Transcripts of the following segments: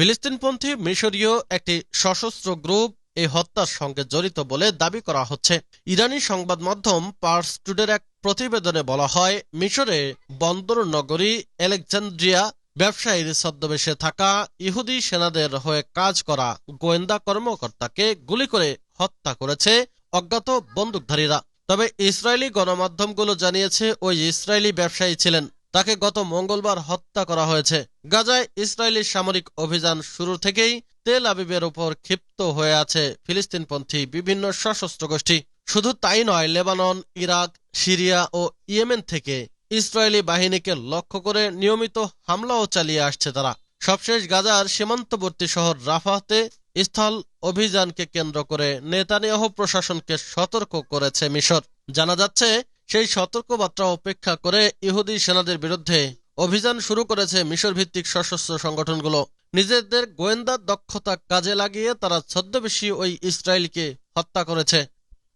ফিলিস্তিনপন্থী মিশরীয় একটি সশস্ত্র গ্রুপ এই হত্যার সঙ্গে জড়িত বলে দাবি করা হচ্ছে। ইরানি সংবাদ মাধ্যম পার্স টুডের এক প্রতিবেদনে বলা হয়, মিশরে বন্দর নগরী আলেকজান্দ্রিয়া ব্যবসায়ীর ছদ্মবেশে থাকা ইহুদি সেনাদের হয়ে কাজ করা গোয়েন্দা কর্মকর্তাকে গুলি করে হত্যা করেছে অজ্ঞাত বন্দুকধারীরা। তবে ইসরায়েলি গণমাধ্যমগুলো জানিয়েছে, ওই ইসরায়েলি ব্যবসায়ী ছিলেন তাকে গত মঙ্গলবার হত্যা করা হয়েছে। গাজায় ইসরায়েলি সামরিক অভিযান শুরু থেকেই তেল আবিবের উপর ক্ষিপ্ত হয়ে আছে ফিলিস্তিনপন্থী বিভিন্ন সশস্ত্র গোষ্ঠী। শুধু তাই নয়, লেবানন, ইরাক, সিরিয়া ও ইয়েমেন থেকে ইসরায়েলি বাহিনীকে লক্ষ্য করে নিয়মিত হামলাও চালিয়ে আসছে তারা। সবশেষ গাজার সীমান্তবর্তী শহর রাফাতে স্থল অভিযানকে কেন্দ্র করে নেতানিয়াহ প্রশাসনকে সতর্ক করেছে মিশর। জানা যাচ্ছে সেই সতর্কবার্তা উপেক্ষা করে ইহুদি সেনাদের বিরুদ্ধে অভিযান শুরু করেছে মিশর ভিত্তিক সশস্ত্র সংগঠনগুলো। নিজেদের গোয়েন্দা দক্ষতা কাজে লাগিয়ে তারা ছদ্মবেশী ওই ইসরায়েলকে হত্যা করেছে।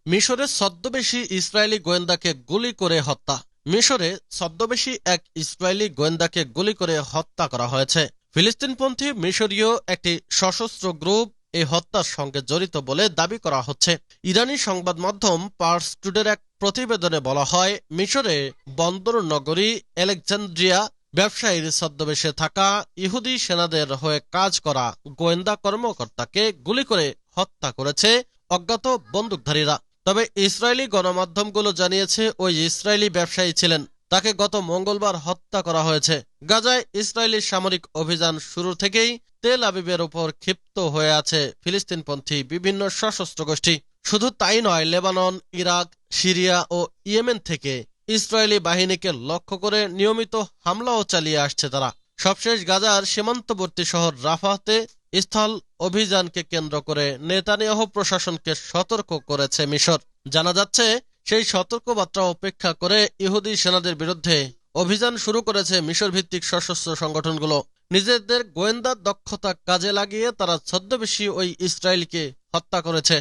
মিশরের ছদ্মবেশী ইসরায়েলি গোয়েন্দাকে গুলি করে হত্যা। মিশরে ছদ্মবেশী এক ইসরায়েলি গোয়েন্দাকে গুলি করে হত্যা করা হয়েছে। ফিলিস্তিনপন্থী মিশরীয় একটি সশস্ত্র গ্রুপ এই হত্যার সঙ্গে জড়িত বলে দাবি করা হচ্ছে। ইরানি সংবাদ মাধ্যম পার্স টুডের এক প্রতিবেদনে বলা হয়, মিশরে বন্দর নগরী আলেকজান্দ্রিয়া ব্যবসায়ীর ছদ্মবেশে থাকা ইহুদি সেনাদের হয়ে কাজ করা গোয়েন্দা কর্মকর্তাকে গুলি করে হত্যা করেছে অজ্ঞাত বন্দুকধারীরা। তবে ইসরায়েলি গণমাধ্যমগুলো জানিয়েছে, ওই ইসরায়েলি ব্যবসায়ী ছিলেন তাকে গত মঙ্গলবার হত্যা করা হয়েছে। গাজায় ইসরায়েলি সামরিক অভিযান শুরু থেকেই তেল আবিবের উপর ক্ষিপ্ত হয়ে আছে ফিলিস্তিনপন্থী বিভিন্ন সশস্ত্র গোষ্ঠী। শুধু তাই নয়, লেবানন, ইরাক, সিরিয়া ও ইয়েমেন থেকে ইসরায়েলি বাহিনীকে লক্ষ্য করে নিয়মিত হামলাও চালিয়ে আসছে তারা। সবশেষ গাজার সীমান্তবর্তী শহর রাফাতে স্থল অভিযানকে কেন্দ্র করে নেতানিয়াহ প্রশাসনকে সতর্ক করেছে মিশর। জানা যাচ্ছে সেই সতর্কবার্তা উপেক্ষা করে ইহুদি সেনাদের বিরুদ্ধে অভিযান শুরু করেছে মিশর ভিত্তিক সশস্ত্র সংগঠনগুলো। নিজেদের গোয়েন্দা দক্ষতা কাজে লাগিয়ে তারা ছদ্মবেশী ওই ইসরায়েলকে হত্যা করেছে।